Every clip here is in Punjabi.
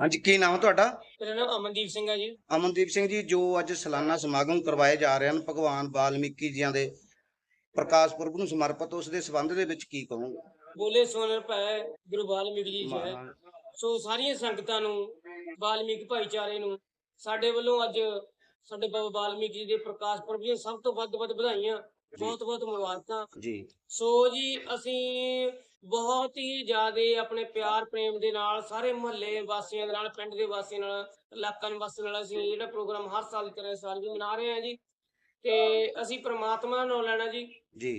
ਹਾਂਜੀ ਕੀ ਨਾਮ ਹੈ ਤੁਹਾਡਾ? ਮੇਰਾ ਨਾਮ ਅਮਨਦੀਪ ਸਿੰਘ ਹੈ ਜੀ। ਅਮਨਦੀਪ ਸਿੰਘ ਜੀ ਜੋ ਅੱਜ ਸਾਲਾਨਾ ਸਮਾਗਮ ਕਰਵਾਏ ਜਾ ਰਹੇ ਹਨ ਭਗਵਾਨ ਵਾਲਮੀਕੀ ਜੀਆਂ ਦੇ ਪ੍ਰਕਾਸ਼ ਪੁਰਬ ਨੂੰ ਸਮਰਪਿਤ ਉਸ ਦੇ ਸੰਬੰਧ ਦੇ ਵਿੱਚ ਕੀ ਕਹੋਗੇ? ਬੋਲੇ ਸੋਨਰ ਭੈ ਗੁਰੂ ਵਾਲਮੀਕ ਜੀ ਜੈ ਸੋ ਸਾਰੀਆਂ ਸੰਗਤਾਂ ਨੂੰ ਵਾਲਮੀਕ ਭਾਈਚਾਰੇ ਨੂੰ ਸਾਡੇ ਵੱਲੋਂ ਅੱਜ ਸਾਡੇ ਬਾਬਾ ਵਾਲਮੀਕ ਜੀ ਦੇ ਪ੍ਰਕਾਸ਼ ਪੁਰਬ ਦੀਆਂ ਸਭ ਤੋਂ ਵੱਧ ਵੱਧ ਵਧਾਈਆਂ ਬਹੁਤ ਬਹੁਤ ਮੁਬਾਰਕਾਂ। ਜੀ। ਸੋ ਜੀ ਅਸੀਂ ਬਹੁਤ ਹੀ ਜ਼ਿਆਦਾ ਆਪਣੇ ਪਿਆਰ ਪ੍ਰੇਮ ਦੇ ਨਾਲ ਸਾਰੇ ਮੁਹੱਲੇ ਵਾਸੀਆਂ ਦੇ ਨਾਲ ਪਿੰਡ ਦੇ ਵਾਸੀਆਂ ਨਾਲ ਇਲਾਕਾ ਨਿਵਾਸੀਆਂ ਨਾਲ ਅਸੀਂ ਜਿਹੜਾ ਪ੍ਰੋਗਰਾਮ ਹਰ ਸਾਲ ਇਸ ਸਾਲ ਵੀ ਮਨਾ ਰਹੇ ਹਾਂ ਜੀ। ਤੇ ਅਸੀਂ ਪ੍ਰਮਾਤਮਾ ਨਾਮ ਲੈਣਾ ਜੀ।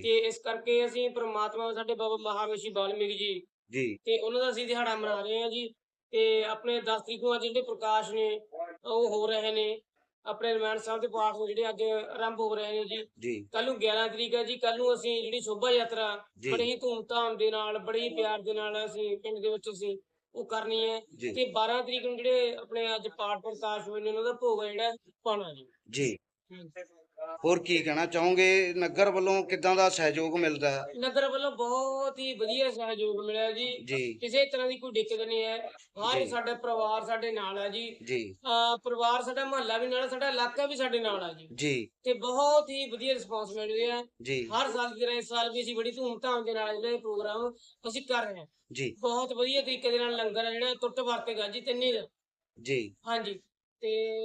ਤੇ ਇਸ ਕਰਕੇ ਅਸੀਂ ਪ੍ਰਮਾਤਮਾ ਸਾਡੇ ਬਾਬਾ ਮਹਾਰਿਸ਼ੀ ਵਾਲਮੀਕ ਜੀ। ਜੀ। ਤੇ ਉਹਨਾਂ ਦਾ ਅਸੀਂ ਦਿਹਾੜਾ ਮਨਾ ਰਹੇ ਹਾਂ ਜੀ। ਤੇ ਆਪਣੇ 10 ਤਰੀਕ ਨੂੰ ਜਿਹੜੇ ਪ੍ਰਕਾਸ਼ ਨੇ ਉਹ ਹੋ ਰਹੇ ਨੇ। ਆਪਣੇ ਰਮਾਇਣ ਸਾਹਿਬ ਦੇ ਪਾਠ ਨੂੰ ਜਿਹੜੇ ਅੱਜ ਆਰੰਭ ਹੋ ਰਹੇ ਨੇ ਜੀ। ਕੱਲ ਨੂੰ 11 ਤਰੀਕ ਹੈ ਜੀ ਕੱਲ ਨੂੰ ਅਸੀਂ ਜਿਹੜੀ ਸ਼ੋਭਾ ਯਾਤਰਾ। ਬੜੇ ਧੂਮਧਾਮ ਦੇ ਨਾਲ ਬੜੇ ਪਿਆਰ ਦੇ ਨਾਲ ਅਸੀਂ ਪਿੰਡ ਦੇ ਵਿੱਚ ਅਸੀਂ ਉਹ ਕਰਨੀ ਹੈ। ਤੇ 12 ਤਰੀਕ ਨੂੰ ਜਿਹੜੇ ਆਪਣੇ ਅੱਜ ਪਾਠ ਪ੍ਰਕਾਸ਼ ਹੋਏ ਨੇ ਉਹਨਾਂ ਦਾ ਭੋਗ ਜਿਹੜਾ ਪਾਉਣਾ ਜੀ। ਜੀ। ਹੋਰ ਕੀ ਕਹਿਣਾ ਚਾਹੋਗੇ? ਨਗਰ ਵੱਲੋਂ ਕਿੱਦਾਂ ਦਾ ਸਹਿਯੋਗ ਮਿਲਦਾ? ਹੈ ਨਗਰ ਵੱਲੋਂ ਬਹੁਤ ਹੀ ਵਧੀਆ ਸਹਿਯੋਗ ਮਿਲਿਆ ਜੀ। ਜੀ। ਕਿਸੇ ਤਰ੍ਹਾਂ ਦੀ ਕੋਈ ਦਿੱਕਤ ਨਹੀਂ ਹੈ। ਹਰ ਜੀ। ਸਾਡਾ ਪਰਿਵਾਰ ਸਾਡੇ ਨਾਲ ਹੈ ਜੀ। ਜੀ। ਅਹ ਪਰਿਵਾਰ ਸਾਡਾ ਮਹੱਲਾ ਵੀ ਨਾਲ ਹੈ, ਸਾਡਾ ਇਲਾਕਾ ਵੀ ਸਾਡੇ ਨਾਲ ਹੈ ਜੀ। ਜੀ। ਤੇ ਬਹੁਤ ਹੀ ਵਧੀਆ ਰਿਸਪਾਂਸ ਮਿਲ ਰਿਹਾ ਹੈ। ਜੀ। ਹਰ ਸਾਲ ਤਰ੍ਹਾਂ ਇਸ ਸਾਲ ਵੀ ਅਸੀਂ ਬੜੀ ਧੂਮਧਾਮ ਦੇ ਨਾਲ ਜਿਹੜਾ ਇਹ ਪ੍ਰੋਗਰਾਮ ਅਸੀਂ ਕਰ ਰਹੇ ਹਾਂ। ਜੀ। ਬਹੁਤ ਵਧੀਆ ਤਰੀਕੇ ਦੇ ਨਾਲ ਲੰਗਰ ਹੈ ਜਿਹੜਾ ਟੁੱਟ ਵਰਤੇਗਾ ਜੀ ਤਿੰਨੇ ਦਿਨ। ਜੀ। ਹਾਂਜੀ। ਤੇ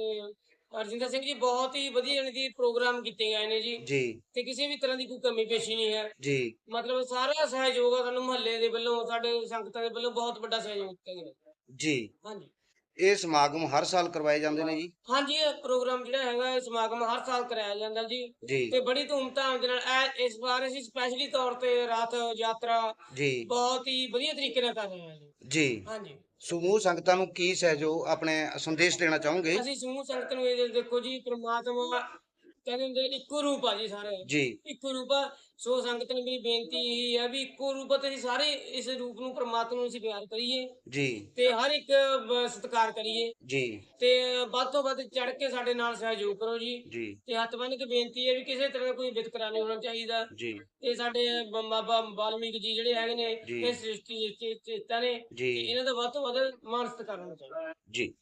ਅਰਜਿੰਦਰ ਸਿੰਘ ਜੀ ਬਹੁਤ ਹੀ ਵਧੀਆ ਜਾਣੀ ਕਿ ਪ੍ਰੋਗਰਾਮ ਕੀਤੇ ਗਏ ਨੇ ਜੀ। ਜੀ। ਤੇ ਕਿਸੇ ਵੀ ਤਰ੍ਹਾਂ ਦੀ ਕੋਈ ਕਮੀ ਪੇਸ਼ੀ ਨਹੀਂ ਹੈ। ਜੀ। ਮਤਲਬ ਸਾਰਾ ਸਹਿਯੋਗ ਆ ਸਾਨੂੰ ਮੁਹੱਲੇ ਦੇ ਵੱਲੋਂ ਸਾਡੇ ਸੰਗਤਾਂ ਦੇ ਵੱਲੋਂ ਬਹੁਤ ਵੱਡਾ ਸਹਿਯੋਗ ਦਿੱਤਾ ਗਿਆ। ਜੀ। ਹਾਂਜੀ। ਇਹ ਸਮਾਗਮ ਹਰ ਸਾਲ ਕਰਵਾਏ ਜਾਂਦੇ ਨੇ ਜੀ? ਹਾਂਜੀ ਇਹ ਪ੍ਰੋਗਰਾਮ ਜਿਹੜਾ ਹੈਗਾ ਇਹ ਸਮਾਗਮ ਹਰ ਸਾਲ ਕਰਾਇਆ ਜਾਂਦਾ ਜੀ। ਜੀ। ਤੇ ਬੜੀ ਧੂਮਧਾਮ ਦੇ ਨਾਲ ਇਸ ਵਾਰ ਅਸੀਂ ਸਪੈਸ਼ਲੀ ਤੌਰ ਤੇ ਰਾਤ ਯਾਤਰਾ ਜੀ। ਬਹੁਤ ਹੀ ਵਧੀਆ ਤਰੀਕੇ ਨਾਲ ਕਰ ਰਹੇ ਹਾਂ ਜੀ। ਜੀ। ਹਾਂਜੀ। ਸਮੂਹ ਸੰਗਤਾਂ ਨੂੰ ਕੀ ਸਹਿਯੋਗ ਆਪਣੇ ਸੰਦੇਸ਼ ਦੇਣਾ ਚਾਹੋਗੇ? ਅਸੀਂ ਸਮੂਹ ਸੰਗਤ ਨੂੰ ਇਹ ਦੇਖੋ ਜੀ ਪ੍ਰਮਾਤਮਾ ਕਹਿੰਦੇ ਹੁੰਦੇ ਇੱਕੋ ਰੂਪ ਆ ਜੀ ਸਾਰੇ। ਜੀ। ਇੱਕੋ ਰੂਪ ਆ। ਸੋ ਸੰਗਤ ਨੂੰ ਮੇਰੀ ਬੇਨਤੀ ਇਹ ਹੈ ਵੀ ਇੱਕੋ ਰੂਪ ਆ ਤੇ ਅਸੀਂ ਸਾਰੇ ਇਸ ਰੂਪ ਨੂੰ ਪ੍ਰਮਾਤਮਾ ਨੂੰ ਅਸੀਂ ਪਿਆਰ ਕਰੀਏ। ਜੀ। ਤੇ ਹਰ ਇੱਕ ਸਤਿਕਾਰ ਕਰੀਏ। ਜੀ। ਤੇ ਵੱਧ ਤੋਂ ਵੱਧ ਚੜ ਕੇ ਸਾਡੇ ਨਾਲ ਸਹਿਯੋਗ ਕਰੋ ਜੀ। ਜੀ। ਤੇ ਹੱਥ ਬੰਨ੍ਹ ਕੇ ਬੇਨਤੀ ਹੈ ਵੀ ਕਿਸੇ ਤਰ੍ਹਾਂ ਦਾ ਕੋਈ ਵਿਤਕਰਾ ਨਹੀਂ ਹੋਣਾ ਚਾਹੀਦਾ। ਜੀ। ਇਹ ਸਾਡੇ ਬ- ਬਾਬਾ ਵਾਲਮੀਕ ਜੀ ਜਿਹੜੇ ਹੈਗੇ ਨੇ ਜੀ। ਇਹ ਸ੍ਰਿਸ਼ਟੀ ਦੇ ਚੇ- ਚੇਤਾ ਨੇ। ਜੀ। ਇਹਨਾਂ ਦਾ ਵੱਧ ਤੋਂ ਵੱਧ ਮਾਨ ਸਤਿਕਾਰ ਹੋਣਾ ਚਾਹੀਦਾ। ਜੀ।